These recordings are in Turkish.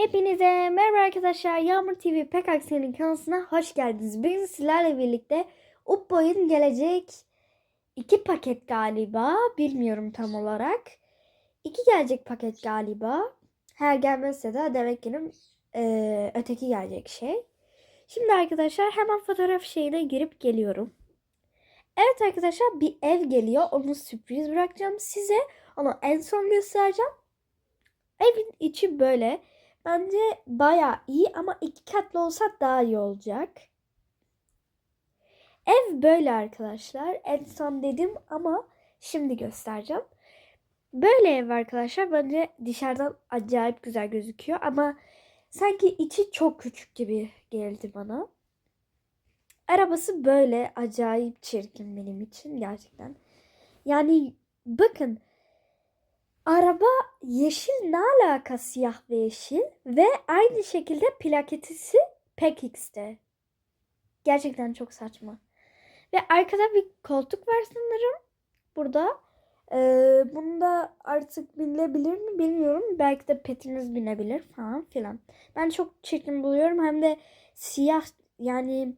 Hepinize merhaba arkadaşlar. Yağmur TV Pek Aksi'nin kanalına hoş geldiniz. Bugün sizlerle birlikte Upboy'un gelecek iki paket galiba. Bilmiyorum tam olarak. İki gelecek paket galiba. Her gelmezse de demek ki eee, öteki gelecek şey. Şimdi arkadaşlar hemen fotoğraf şeyine girip geliyorum. Evet arkadaşlar bir ev geliyor. Onu sürpriz bırakacağım size. Onu en son göstereceğim. Evin içi böyle. Bence baya iyi ama iki katlı olsa daha iyi olacak. Ev böyle arkadaşlar. En son dedim ama şimdi göstereceğim. Böyle ev arkadaşlar bence dışarıdan acayip güzel gözüküyor ama sanki içi çok küçük gibi geldi bana. Arabası böyle acayip çirkin benim için gerçekten. Yani bakın Araba yeşil ne alaka siyah ve yeşil ve aynı şekilde plaketisi PECX'te. Gerçekten çok saçma. Ve arkada bir koltuk var sanırım. Burada. Ee, bunda artık binilebilir mi bilmiyorum. Belki de petiniz binebilir falan filan. Ben çok çirkin buluyorum. Hem de siyah yani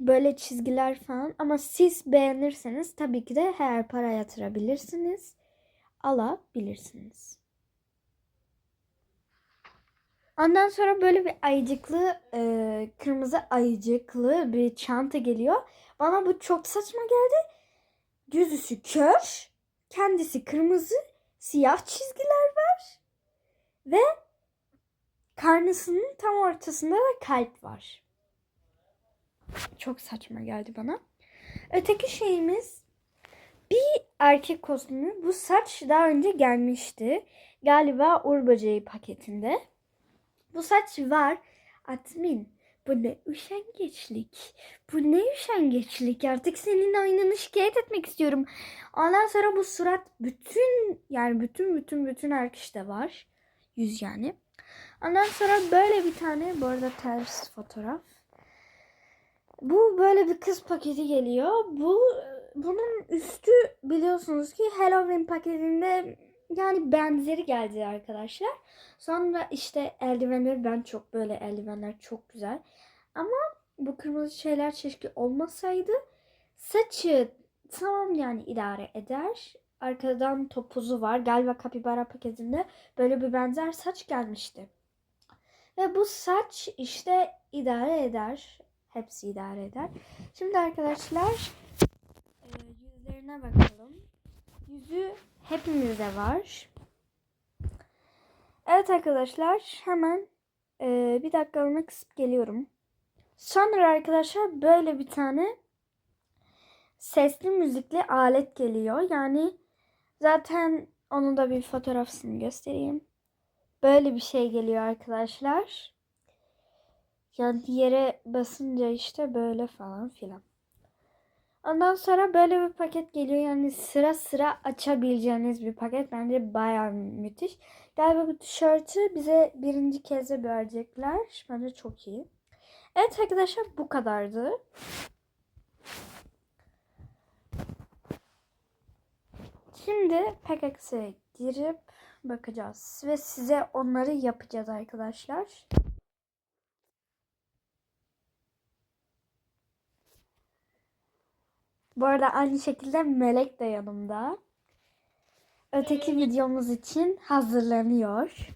böyle çizgiler falan. Ama siz beğenirseniz tabii ki de her para yatırabilirsiniz alabilirsiniz. Ondan sonra böyle bir ayıcıklı, e, kırmızı ayıcıklı bir çanta geliyor. Bana bu çok saçma geldi. Yüzüsü kör, kendisi kırmızı, siyah çizgiler var ve karnısının tam ortasında da kalp var. Çok saçma geldi bana. Öteki şeyimiz bir erkek kostümü. Bu saç daha önce gelmişti. Galiba Böceği paketinde. Bu saç var. Admin. Bu ne üşengeçlik. Bu ne üşengeçlik. Artık senin oyununu şikayet etmek istiyorum. Ondan sonra bu surat bütün yani bütün bütün bütün erkekte var. Yüz yani. Ondan sonra böyle bir tane bu arada ters fotoğraf. Bu böyle bir kız paketi geliyor. Bu bunun üstü biliyorsunuz ki Halloween paketinde yani benzeri geldi arkadaşlar. Sonra işte eldivenleri ben çok böyle eldivenler çok güzel. Ama bu kırmızı şeyler keşke olmasaydı. Saçı tamam yani idare eder. Arkadan topuzu var. Galiba kapibara paketinde böyle bir benzer saç gelmişti. Ve bu saç işte idare eder. Hepsi idare eder. Şimdi arkadaşlar yüzlerine bakalım. Yüzü hepimizde var. Evet arkadaşlar hemen e, bir dakikalığına kısıp geliyorum. Sonra arkadaşlar böyle bir tane sesli müzikli alet geliyor. Yani zaten onun da bir fotoğrafını göstereyim. Böyle bir şey geliyor arkadaşlar. Yani yere basınca işte böyle falan filan. Ondan sonra böyle bir paket geliyor. Yani sıra sıra açabileceğiniz bir paket. Bence bayağı müthiş. Galiba bu tişörtü bize birinci kez de verecekler. Bence çok iyi. Evet arkadaşlar bu kadardı. Şimdi PKX'e girip bakacağız. Ve size onları yapacağız arkadaşlar. Bu arada aynı şekilde Melek de yanımda. Öteki videomuz için hazırlanıyor.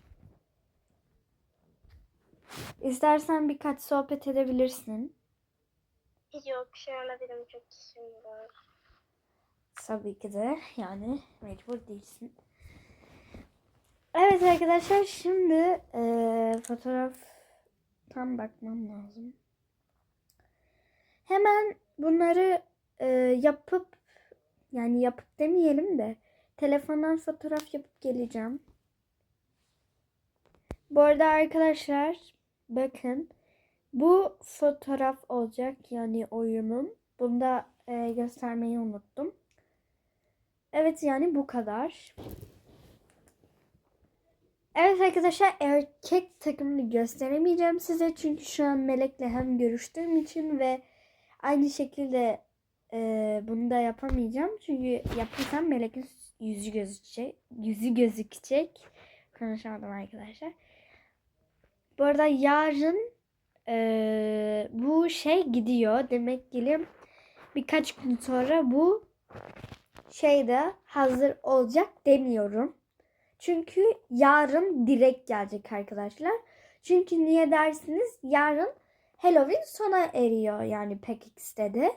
İstersen birkaç sohbet edebilirsin. Yok anda benim çok işim var. Tabii ki de yani mecbur değilsin. Evet arkadaşlar şimdi eee fotoğraf tam bakmam lazım. Hemen bunları eee, yapıp yani yapıp demeyelim de telefondan fotoğraf yapıp geleceğim. Bu arada arkadaşlar bakın bu fotoğraf olacak yani oyunun. Bunu da eee, göstermeyi unuttum. Evet yani bu kadar. Evet arkadaşlar erkek takımını gösteremeyeceğim size çünkü şu an Melek'le hem görüştüğüm için ve aynı şekilde e, bunu da yapamayacağım çünkü yaparsam Melek'in yüzü gözükecek, yüzü gözükecek. Konuşamadım arkadaşlar. Bu arada yarın eee, bu şey gidiyor. Demek ki birkaç gün sonra bu şey de hazır olacak demiyorum. Çünkü yarın direkt gelecek arkadaşlar. Çünkü niye dersiniz? Yarın Halloween sona eriyor yani PKX'de de.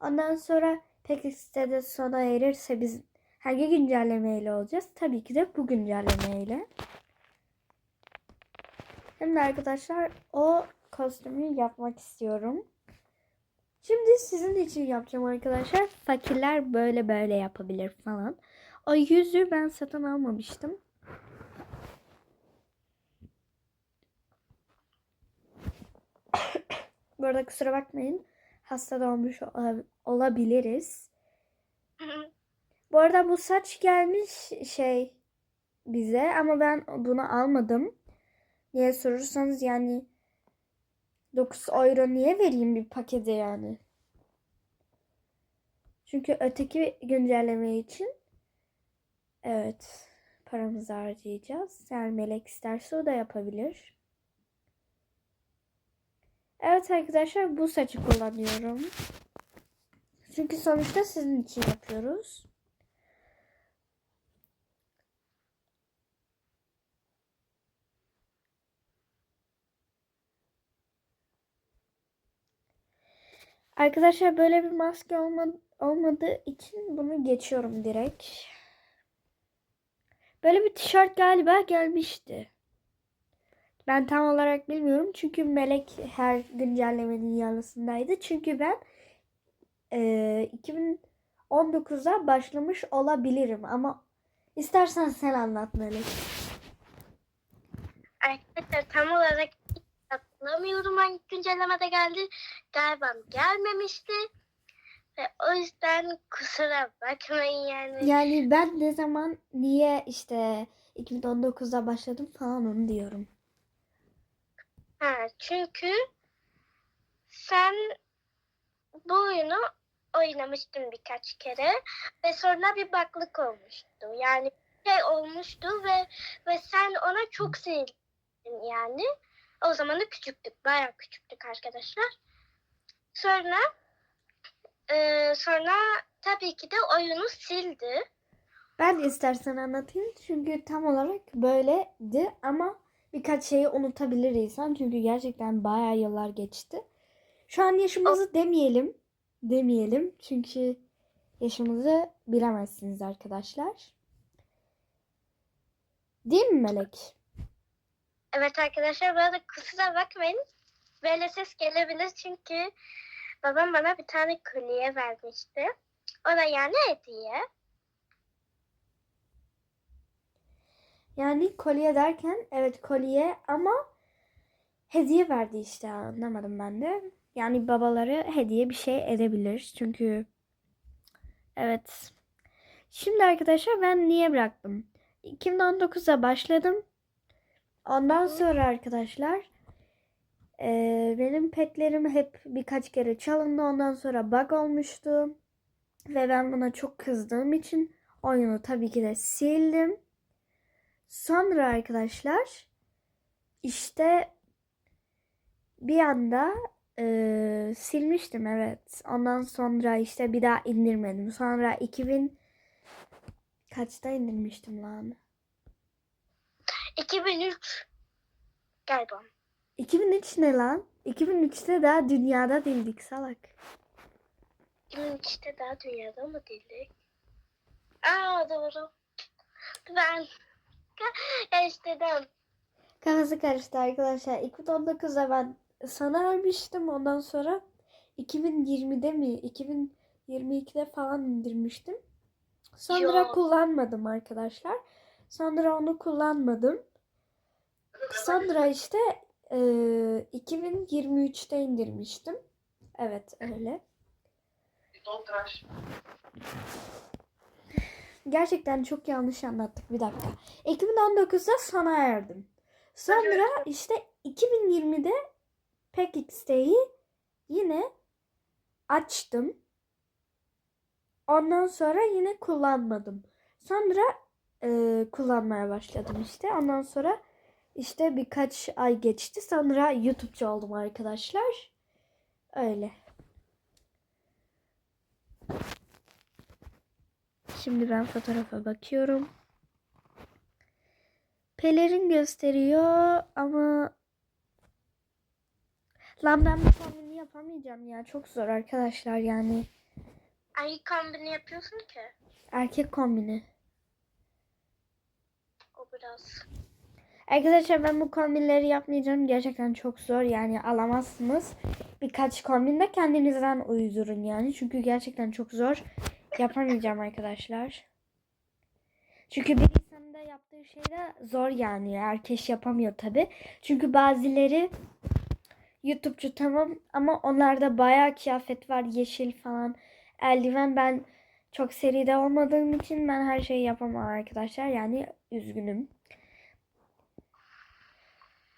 Ondan sonra PKX'de de sona erirse biz hangi güncellemeyle olacağız? Tabii ki de bu güncellemeyle. Şimdi arkadaşlar o kostümü yapmak istiyorum. Şimdi sizin için yapacağım arkadaşlar. Fakirler böyle böyle yapabilir falan. O yüzü ben satın almamıştım. Bu arada kusura bakmayın. Hasta da olmuş ola- olabiliriz. Bu arada bu saç gelmiş şey bize ama ben bunu almadım. Niye sorursanız yani 9 euro niye vereyim bir pakete yani? Çünkü öteki güncelleme için evet paramızı harcayacağız. Yani Melek isterse o da yapabilir. Evet arkadaşlar bu saçı kullanıyorum. Çünkü sonuçta sizin için yapıyoruz. Arkadaşlar böyle bir maske olma, olmadığı için bunu geçiyorum direkt. Böyle bir tişört galiba gelmişti. Ben tam olarak bilmiyorum çünkü Melek her güncellemenin yanısındaydı. Çünkü ben eee 2019'a başlamış olabilirim ama istersen sen anlat Melek. Arkadaşlar tam olarak hatırlamıyorum hangi güncellemede geldi. Galiba gelmemişti. Ve o yüzden kusura bakmayın yani. Yani ben ne zaman niye işte 2019'da başladım falan onu diyorum. Ha, çünkü sen bu oyunu oynamıştın birkaç kere ve sonra bir baklık olmuştu. Yani şey olmuştu ve ve sen ona çok sinirlendin yani. O zaman da küçüktük, bayağı küçüktük arkadaşlar. Sonra e, sonra tabii ki de oyunu sildi. Ben istersen anlatayım çünkü tam olarak böyleydi ama birkaç şeyi unutabilir insan çünkü gerçekten bayağı yıllar geçti. Şu an yaşımızı demeyelim. Demeyelim çünkü yaşımızı bilemezsiniz arkadaşlar. Değil mi Melek? Evet arkadaşlar bu arada kusura bakmayın. Böyle ses gelebilir çünkü babam bana bir tane kolye vermişti. O da yani hediye. Yani kolye derken evet kolye ama hediye verdi işte anlamadım ben de. Yani babaları hediye bir şey edebilir çünkü evet. Şimdi arkadaşlar ben niye bıraktım? 2019'da başladım. Ondan sonra arkadaşlar eee, benim petlerim hep birkaç kere çalındı. Ondan sonra bug olmuştu. Ve ben buna çok kızdığım için oyunu tabii ki de sildim. Sonra arkadaşlar işte bir anda eee, silmiştim evet. Ondan sonra işte bir daha indirmedim. Sonra 2000 kaçta indirmiştim lan? 2003 galiba. 2003 ne lan? 2003'te daha dünyada değildik salak. 2003'te daha dünyada mı değildik? Aa doğru. Ben karıştırdım. Kafası karıştı arkadaşlar. 2019'da ben sana ölmüştüm. Ondan sonra 2020'de mi 2022'de falan indirmiştim. Sonra Yok. kullanmadım arkadaşlar. Sonra onu kullanmadım. Sonra işte e, 2023'te indirmiştim. Evet öyle. Gerçekten çok yanlış anlattık. Bir dakika. 2019'da sona erdim. Sonra işte 2020'de PKX'teyi yine açtım. Ondan sonra yine kullanmadım. Sonra e, kullanmaya başladım işte. Ondan sonra İşte birkaç ay geçti. Sonra YouTube'cu oldum arkadaşlar. Öyle. Şimdi ben fotoğrafa bakıyorum. Pelerin gösteriyor ama lan ben bu kombini yapamayacağım ya. Çok zor arkadaşlar yani. Hangi kombini yapıyorsun ki? Erkek kombini. O biraz. Arkadaşlar ben bu kombinleri yapmayacağım. Gerçekten çok zor yani alamazsınız. Birkaç kombin de kendinizden uydurun yani. Çünkü gerçekten çok zor. Yapamayacağım arkadaşlar. Çünkü bir insanın da yaptığı şey de zor yani. Herkes yapamıyor tabi. Çünkü bazıları YouTube'cu tamam ama onlarda bayağı kıyafet var. Yeşil falan. Eldiven ben çok seride olmadığım için ben her şeyi yapamam arkadaşlar. Yani üzgünüm.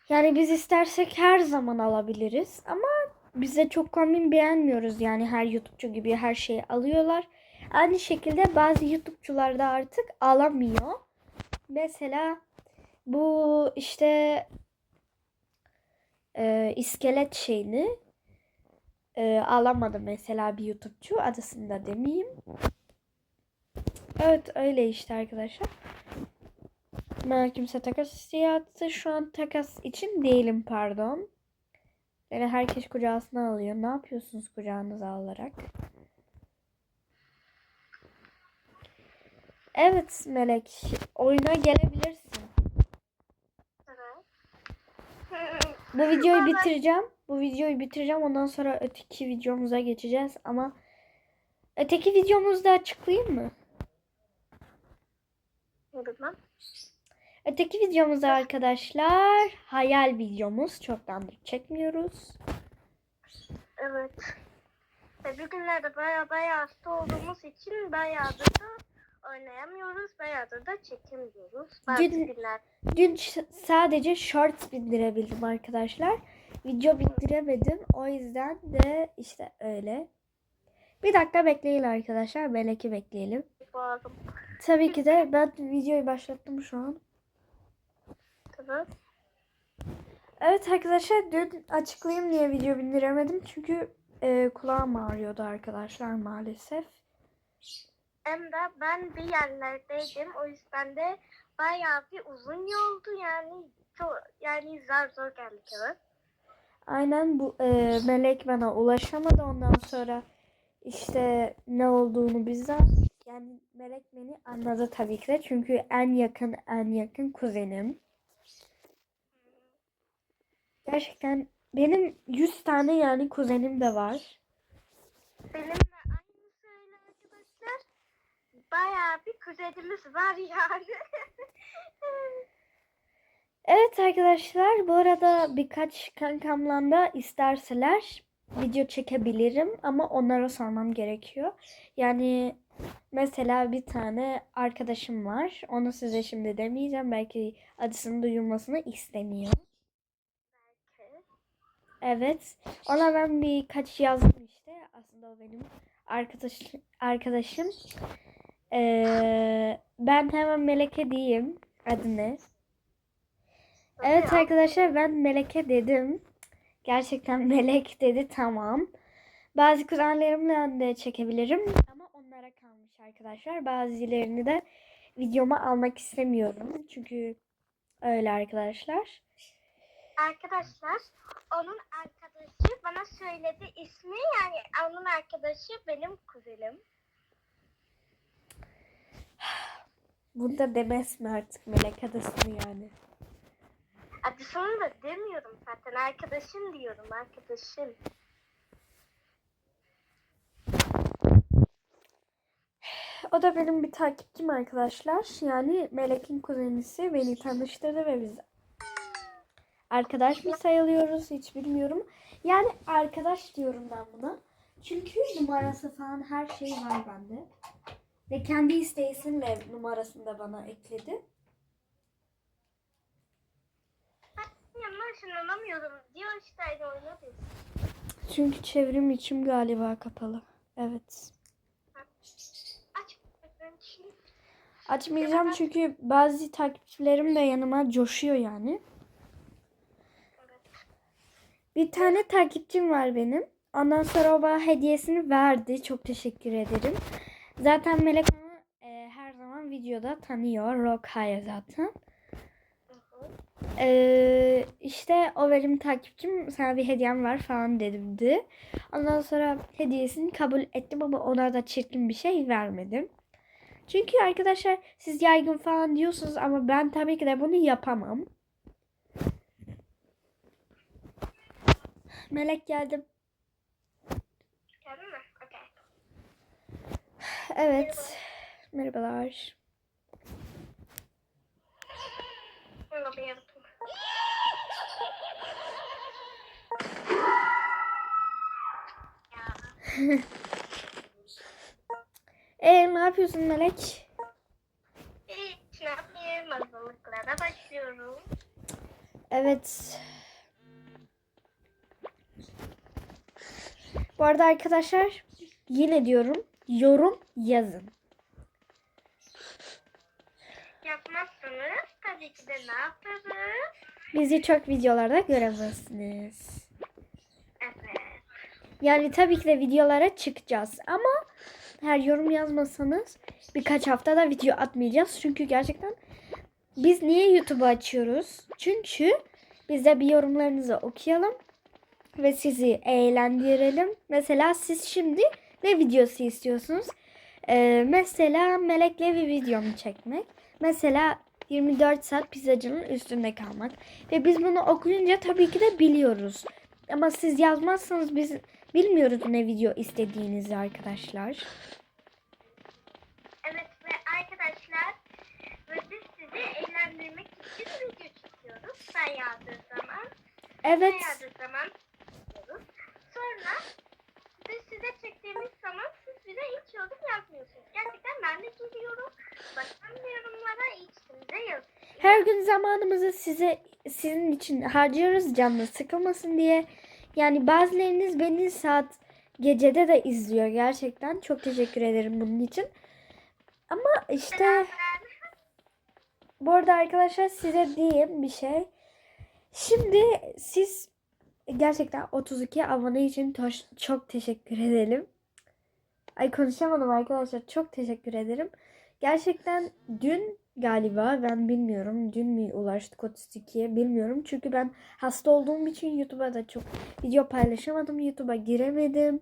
Yani biz istersek her zaman alabiliriz ama bize çok kombin beğenmiyoruz yani her YouTube'cu gibi her şeyi alıyorlar. Aynı şekilde bazı YouTube'cular da artık alamıyor. Mesela bu işte e, iskelet şeyini e, alamadı mesela bir YouTube'cu adısını da demeyeyim. Evet öyle işte arkadaşlar. Bana kimse takas isteği. Şu an takas için değilim pardon. Yani herkes kucağısına alıyor. Ne yapıyorsunuz kucağınıza alarak? Evet Melek. Oyuna gelebilirsin. Bu videoyu bitireceğim. Bu videoyu bitireceğim. Ondan sonra öteki videomuza geçeceğiz. Ama öteki videomuzda açıklayayım mı? Bilmem. Öteki videomuzda arkadaşlar hayal videomuz. Çoktandır çekmiyoruz. Evet. Ve bugünlerde baya baya hasta olduğumuz için bayağıdır da oynayamıyoruz. Bayağıdır da çekemiyoruz. Bazı Dün- günler. Dün sadece shorts bindirebildim arkadaşlar. Video bindiremedim. O yüzden de işte öyle. Bir dakika bekleyin arkadaşlar. Melek'i bekleyelim. Tabii ki de ben videoyu başlattım şu an. Tabii. Evet arkadaşlar dün açıklayayım niye video bindiremedim. Çünkü e, kulağım ağrıyordu arkadaşlar maalesef. Hem de ben bir yerlerdeydim. O yüzden de bayağı bir uzun yoldu yani. Çok, yani zar zor geldik eve. Aynen bu e, Melek bana ulaşamadı. Ondan sonra işte ne olduğunu bizden yani Melek beni anladı tabii ki de. Çünkü en yakın en yakın kuzenim. Gerçekten benim 100 tane yani kuzenim de var. Öyle arkadaşlar. Bayağı bir kuzenimiz var yani. Evet arkadaşlar bu arada birkaç kankamla da isterseler video çekebilirim ama onlara sormam gerekiyor. Yani mesela bir tane arkadaşım var. Onu size şimdi demeyeceğim. Belki adısının duyulmasını istemiyor. Belki. Evet. Ona ben birkaç yazdım işte. Aslında o benim arkadaş, arkadaşım. Ee, ben hemen Meleke diyeyim adını. Evet Tabii, arkadaşlar ben Meleke dedim. Gerçekten Melek dedi tamam. Bazı kuzenlerimle de çekebilirim ama onlara kalmış arkadaşlar. Bazılarını da videoma almak istemiyorum. Çünkü öyle arkadaşlar. Arkadaşlar onun arkadaşı bana söyledi ismi yani onun arkadaşı benim kuzenim. Bunda demez mi artık Melek adasını yani. Adısını da demiyorum zaten arkadaşım diyorum arkadaşım. O da benim bir takipçim arkadaşlar. Yani Melek'in kuzenisi beni tanıştırdı ve biz arkadaş mı sayılıyoruz hiç bilmiyorum. Yani arkadaş diyorum ben buna. Çünkü numarası falan her şey var bende. Ve kendi isteğiyle numarasını da bana ekledi. Yanına ışınlanamıyorum diyor işte biz. Çünkü çevrim içim galiba kapalı. Evet. Açmayacağım çünkü bazı takipçilerim de yanıma coşuyor yani. Bir tane takipçim var benim. Ondan sonra o bana hediyesini verdi. Çok teşekkür ederim. Zaten Melek onu e, her zaman videoda tanıyor. High zaten. Ee, işte o benim takipçim sana bir hediyem var falan dedi. Ondan sonra hediyesini kabul ettim ama ona da çirkin bir şey vermedim. Çünkü arkadaşlar siz yaygın falan diyorsunuz ama ben tabii ki de bunu yapamam. Melek geldim. Geldin mi? Evet. Merhabalar. Bunu bir yapayım. Ya. Ee, ne yapıyorsun Melek? Hiç ne yapayım? Hazırlıklara başlıyorum. Evet. Bu arada arkadaşlar yine diyorum yorum yazın. Yapmazsanız tabii ki de ne yaparız? Bizi çok videolarda göremezsiniz. Evet. Yani tabii ki de videolara çıkacağız ama her yorum yazmasanız birkaç haftada video atmayacağız. Çünkü gerçekten biz niye YouTube'u açıyoruz? Çünkü biz de bir yorumlarınızı okuyalım ve sizi eğlendirelim. Mesela siz şimdi ne videosu istiyorsunuz? Ee, mesela Melek'le bir videomu çekmek. Mesela 24 saat pizzacının üstünde kalmak. Ve biz bunu okuyunca tabii ki de biliyoruz. Ama siz yazmazsanız biz bilmiyoruz ne video istediğinizi arkadaşlar. Evet ve arkadaşlar ve biz sizi eğlendirmek için video çekiyoruz. Sen yazdığı zaman. Evet. Sen yazdığı zaman. Sonra biz size çektiğimiz zaman siz bize hiç yorum yazmıyorsunuz. Gerçekten ben de geliyorum. Bakın yorumlara içinize yazın. Her gün zamanımızı size sizin için harcıyoruz canlı sıkılmasın diye. Yani bazılarınız beni saat gecede de izliyor gerçekten. Çok teşekkür ederim bunun için. Ama işte bu arada arkadaşlar size diyeyim bir şey. Şimdi siz gerçekten 32 abone için çok teşekkür edelim. Ay konuşamadım arkadaşlar. Çok teşekkür ederim. Gerçekten dün galiba ben bilmiyorum. Dün mü ulaştık 32'ye bilmiyorum. Çünkü ben hasta olduğum için YouTube'a da çok video paylaşamadım. YouTube'a giremedim.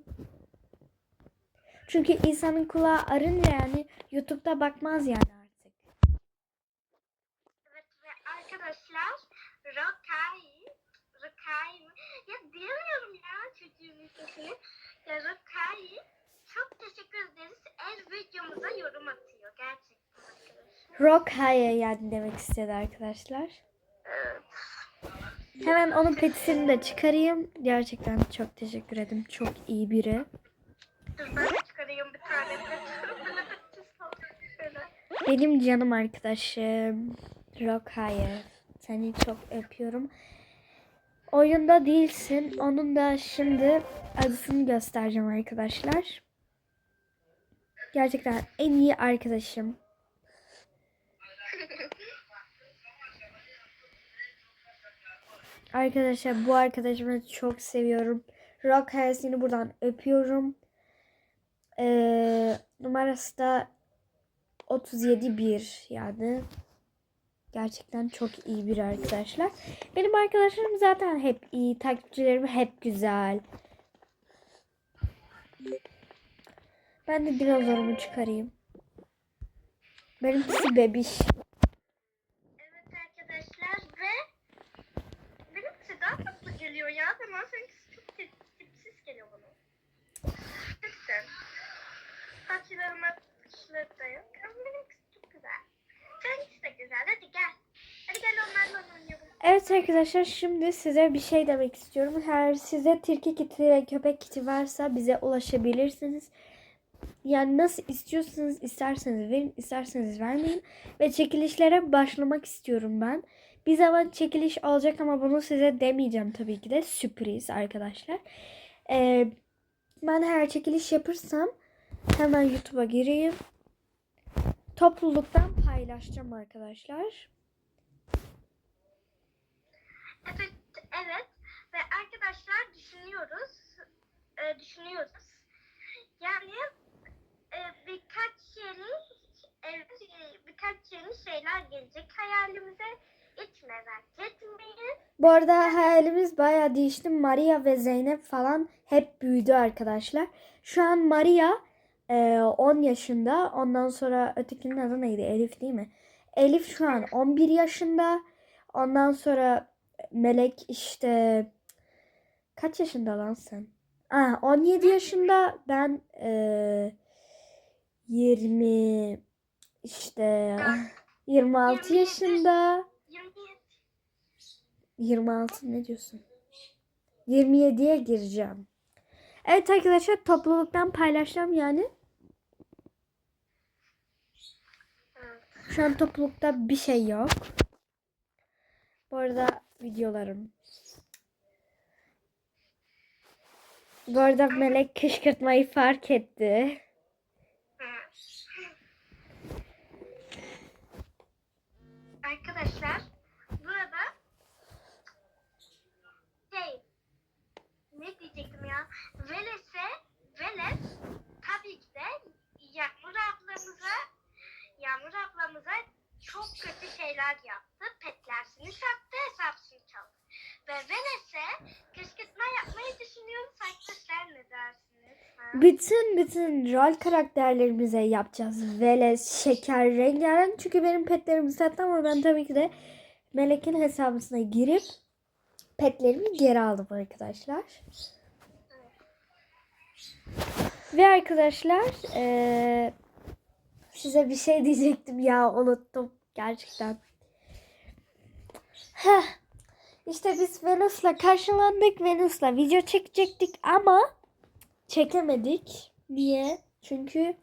Çünkü insanın kulağı arınca yani YouTube'da bakmaz yani artık. Evet ve arkadaşlar Rokai Rokai mı? Ya diyemiyorum ya çocuğun sesini. Ya Rokai çok teşekkür ederiz. Eğer videomuza yorum atıyor gerçekten arkadaşlar. Rock High yani demek istedi arkadaşlar. Evet. Hemen onun petisini de çıkarayım. Gerçekten çok teşekkür ederim. Çok iyi biri. Dur ben çıkarayım bir tane. Benim canım arkadaşım. Rock High. Seni çok öpüyorum. Oyunda değilsin. Onun da şimdi adısını göstereceğim arkadaşlar. Gerçekten en iyi arkadaşım. Arkadaşlar bu arkadaşımı çok seviyorum. Rock Hayasını buradan öpüyorum. Ee, numarası da 37 yani. Gerçekten çok iyi bir arkadaşlar. Benim arkadaşlarım zaten hep iyi. Takipçilerim hep güzel. Ben de dinozorumu çıkarayım. Benimkisi bebiş. Evet arkadaşlar ve benimkisi daha tatlı geliyor ya. Ama seninkisi çok tip, tipsiz geliyor bana. Tipsin. Saçlarıma kışları da yok. Ama benimkisi çok güzel. Seninkisi de güzel. Hadi gel. Hadi gel onlarla oynayalım. Evet arkadaşlar şimdi size bir şey demek istiyorum. Eğer size tilki kiti ve köpek kiti varsa bize ulaşabilirsiniz. Yani nasıl istiyorsanız isterseniz verin, isterseniz vermeyin. Ve çekilişlere başlamak istiyorum ben. Bir zaman çekiliş olacak ama bunu size demeyeceğim tabii ki de. Sürpriz arkadaşlar. Ee, ben her çekiliş yapırsam hemen YouTube'a gireyim. Topluluktan paylaşacağım arkadaşlar. Evet, evet. Ve arkadaşlar düşünüyoruz. E, düşünüyoruz. Yani e, birkaç yeni e, birkaç yeni şeyler gelecek hayalimize. Hiç merak etmeyin. Bu arada hayalimiz bayağı değişti. Maria ve Zeynep falan hep büyüdü arkadaşlar. Şu an Maria e, 10 yaşında. Ondan sonra ötekinin adı neydi? Elif değil mi? Elif şu an 11 yaşında. Ondan sonra Melek işte kaç yaşında lan sen? Aa, 17 yaşında. Ben e, 20 işte 26 yaşında. 27 26 ne diyorsun? 27'ye gireceğim. Evet arkadaşlar topluluktan paylaşacağım yani. Evet. Şu an toplulukta bir şey yok. Bu arada videolarım. Bu arada Melek kışkırtmayı fark etti. Arkadaşlar burada şey ne diyecektim ya Veles'e Veles tabii ki de Yağmur ablamıza Yağmur ablamıza çok kötü şeyler yaptı. Petlersini sattı, hesapsını çaldı. Ve Veles'e kışkırtma yapmayı düşünüyoruz. Arkadaşlar ne dersiniz? Ha? Bütün bütün rol karakterlerimize yapacağız. Veles, Şeker, Rengarenk. Çünkü benim petlerimi sattı ama ben tabii ki de Melek'in hesabına girip petlerimi geri aldım arkadaşlar. Ve arkadaşlar eee, size bir şey diyecektim ya unuttum gerçekten. Heh, işte biz Venus'la karşılandık. Venus'la video çekecektik ama çekemedik. Niye? Çünkü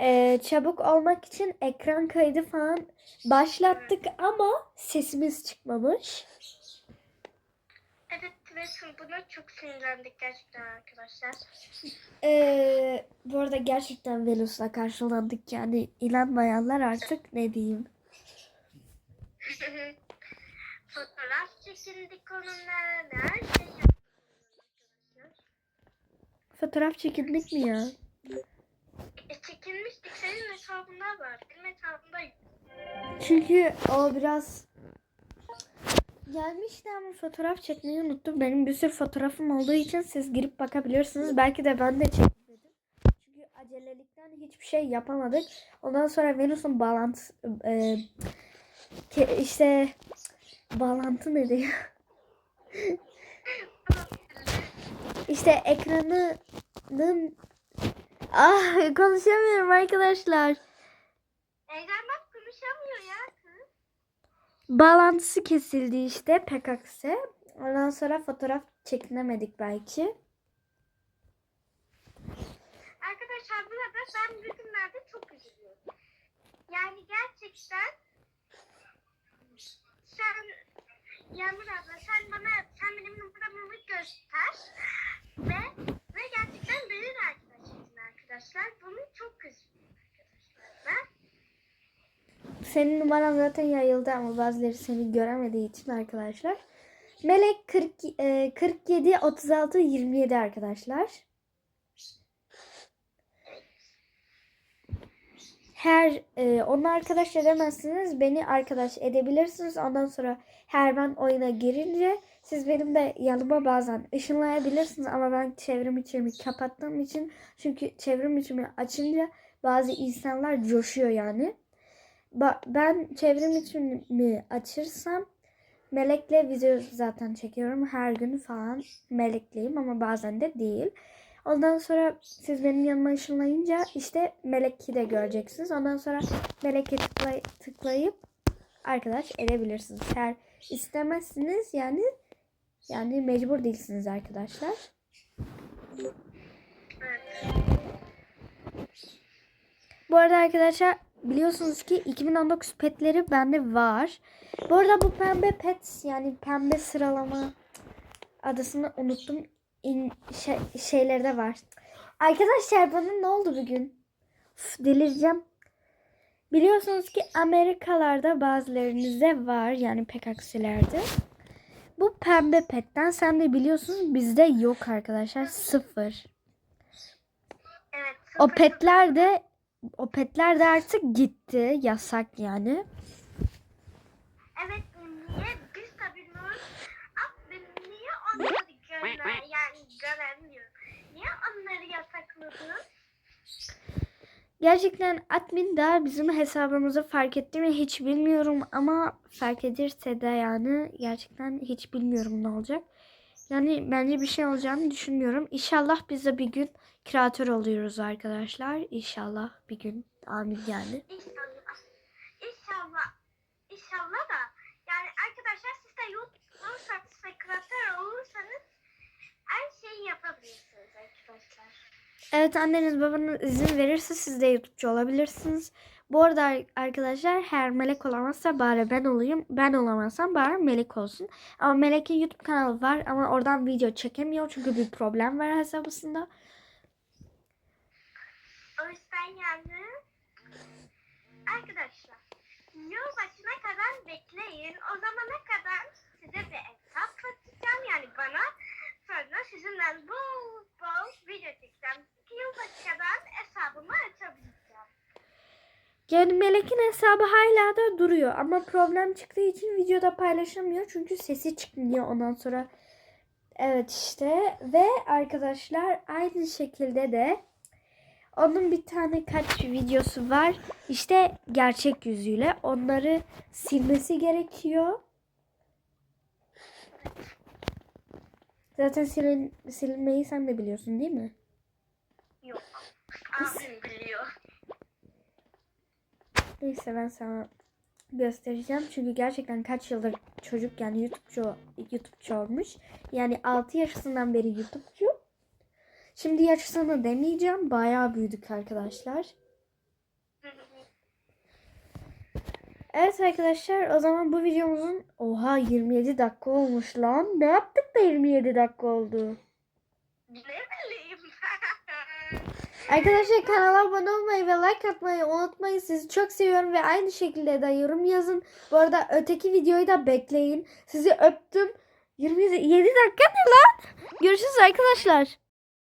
eee, çabuk olmak için ekran kaydı falan başlattık ama sesimiz çıkmamış. Ve buna çok sinirlendik gerçekten arkadaşlar. Eee, bu arada gerçekten Venus'la karşılandık yani inanmayanlar artık ne diyeyim. Fotoğraf çekindik onunla. Arkadaşlar. Fotoğraf çekindik mi ya? E, çekinmiştik. Senin hesabında var. Benim hesabımda. Çünkü o biraz gelmişti ama fotoğraf çekmeyi unuttum. Benim bir sürü fotoğrafım olduğu için siz girip bakabilirsiniz. Belki de ben de çekmedim. Çünkü acelelikten hiçbir şey yapamadık. Ondan sonra Venus'un bağlantısı e, işte bağlantı ne diyor? İşte ekranının ah konuşamıyorum arkadaşlar. Ejder bak konuşamıyor ya. Bağlantısı kesildi işte PKX'e. Ondan sonra fotoğraf çekinemedik belki. Arkadaşlar burada ben bugünlerde çok üzülüyorum. Yani gerçekten sen Yağmur abla sen bana sen benim numaramı göster ve ve gerçekten beni de arkadaşlar. Bunu çok üzülüyorum arkadaşlar. Ben Senin numaran zaten yayıldı ama bazıları seni göremediği için arkadaşlar. Melek 40, e, 47 36 27 arkadaşlar. Her e, onu arkadaş edemezsiniz. Beni arkadaş edebilirsiniz. Ondan sonra her ben oyuna girince siz benim de yanıma bazen ışınlayabilirsiniz ama ben çevrim içimi kapattığım için çünkü çevrim içimi açınca bazı insanlar coşuyor yani. Ben çevrim içimi açırsam Melek'le video zaten çekiyorum. Her gün falan Melek'leyim ama bazen de değil. Ondan sonra siz benim yanıma ışınlayınca işte Melek'i de göreceksiniz. Ondan sonra Melek'e tıklay- tıklayıp arkadaş edebilirsiniz. Eğer istemezsiniz yani yani mecbur değilsiniz arkadaşlar. Bu arada arkadaşlar biliyorsunuz ki 2019 petleri bende var. Bu arada bu pembe pet yani pembe sıralama adısını unuttum. İn, şey, şeyleri de var. Arkadaşlar bana ne oldu bugün? Uf, delireceğim. Biliyorsunuz ki Amerikalarda bazılarınızda var yani pek aksilerde. Bu pembe petten sen de biliyorsunuz bizde yok arkadaşlar. Sıfır. Evet. O sıfır petler de o petler de artık gitti. Yasak yani. Evet niye biz tabii Abi niye onları gönder yani göremiyor. Niye onları yasakladın? Gerçekten admin daha bizim hesabımızı fark etti mi hiç bilmiyorum ama fark edilse de yani gerçekten hiç bilmiyorum ne olacak. Yani bence bir şey olacağını düşünmüyorum. İnşallah biz de bir gün kreatör oluyoruz arkadaşlar. İnşallah bir gün. Amin yani. İnşallah. İnşallah. İnşallah da yani arkadaşlar siz de YouTube'da ve kreatör olursanız her şeyi yapabilirsiniz arkadaşlar. Evet anneniz babanız izin verirse siz de YouTube'cu olabilirsiniz. Bu arada ar- arkadaşlar her melek olamazsa bari ben olayım. Ben olamazsam bari melek olsun. Ama Melek'in YouTube kanalı var ama oradan video çekemiyor çünkü bir problem var hesabında. O yüzden yani arkadaşlar yılbaşına kadar bekleyin. O zamana kadar size bir hesap açacağım yani bana. Sonra sizinle bol bol video çekeceğim. Çünkü yılbaşı kadar hesabımı açabileceğim. Yani Melek'in hesabı hala da duruyor ama problem çıktığı için videoda paylaşamıyor çünkü sesi çıkmıyor ondan sonra. Evet işte ve arkadaşlar aynı şekilde de onun bir tane kaç videosu var işte gerçek yüzüyle onları silmesi gerekiyor. Zaten silin, silmeyi sen de biliyorsun değil mi? Yok. Abim biliyor. Neyse ben sana göstereceğim. Çünkü gerçekten kaç yıldır çocuk yani YouTube'cu, YouTube'cu olmuş. Yani 6 yaşından beri YouTube'cu. Şimdi yaşını demeyeceğim. Bayağı büyüdük arkadaşlar. Evet arkadaşlar o zaman bu videomuzun oha 27 dakika olmuş lan. Ne yaptık da 27 dakika oldu? ne bileyim. Arkadaşlar kanala abone olmayı ve like atmayı unutmayın. Sizi çok seviyorum ve aynı şekilde de yorum yazın. Bu arada öteki videoyu da bekleyin. Sizi öptüm. 27 dakika ne lan? Görüşürüz arkadaşlar.